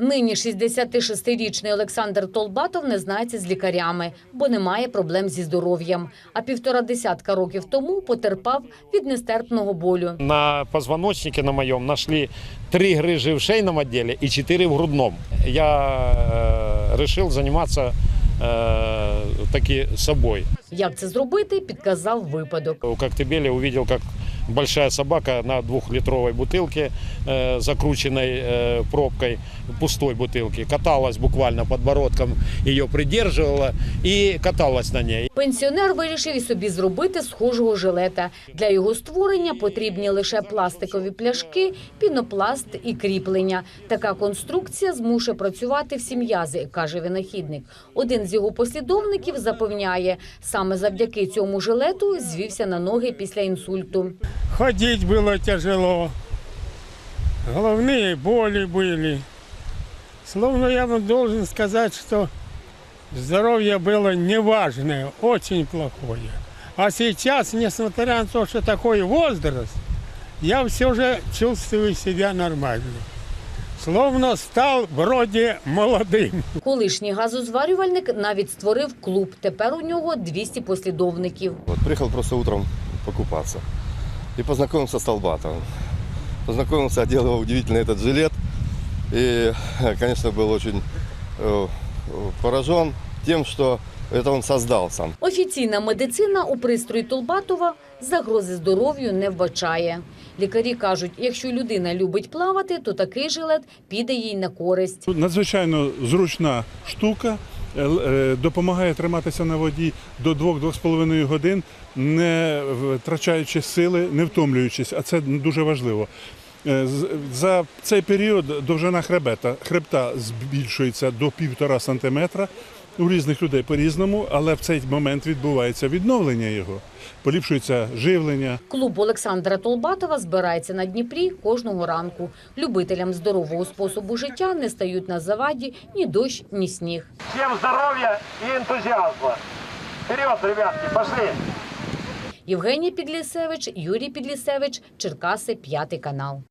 Нині 66-річний Олександр Толбатов не знається з лікарями, бо не має проблем зі здоров'ям. А півтора десятка років тому потерпав від нестерпного болю. На позвоночнике на моем нашли три грыжи в шейном отделе и четыре в грудном. Я э, решил заниматься э, таки собой. Як це зробити, підказав випадок. У Коктебеля увидел, как большая собака на двухлитровой бутылке, э, закрученной э, пробкой, пустой бутылки, каталась буквально подбородком, ее придерживала и каталась на ней. Пенсіонер вирішив і собі зробити схожого жилета. Для його створення потрібні лише пластикові пляшки, пінопласт і кріплення. Така конструкція змушує працювати всі м'язи, каже винахідник. Один з його послідовників запевняє, саме завдяки цьому жилету звівся на ноги після інсульту. Ходить было тяжело. Головные боли были. Словно я вам должен сказать, что здоровье было неважное, очень плохое. А сейчас, несмотря на то, что такой возраст, я все же чувствую себя нормально. Словно стал вроде молодым. Колишній газозварювальник навіть створив клуб. Тепер у нього 200 послідовників. Вот, приехал просто утром покупаться. И познакомился с Толбатовым. Познакомился, одел его удивительный этот жилет. И, конечно, был очень э, поражен тем, что это он создал сам. Офіційна медицина у пристрої Толбатова загрози здоров'ю не вбачає. Лікарі кажуть, якщо людина любить плавати, то такий жилет піде їй на користь. Надзвичайно зручна штука, е, е, допомагає триматися на воді до 2-2,5 годин, не втрачаючи сили, не втомлюючись, а це дуже важливо. Е, За цей період довжина хребета, хребта збільшується до півтора сантиметра. У різних людей по-різному, але в цей момент відбувається відновлення його, поліпшується живлення. Клуб Олександра Толбатова збирається на Дніпрі кожного ранку. Любителям здорового способу життя не стають на заваді ні дощ, ні сніг. Всем здоровья и энтузиазма. Вперед, ребятки, пошли! Євгенія Підлісевич, Юрій Підлісевич, Черкаси, п'ятий канал.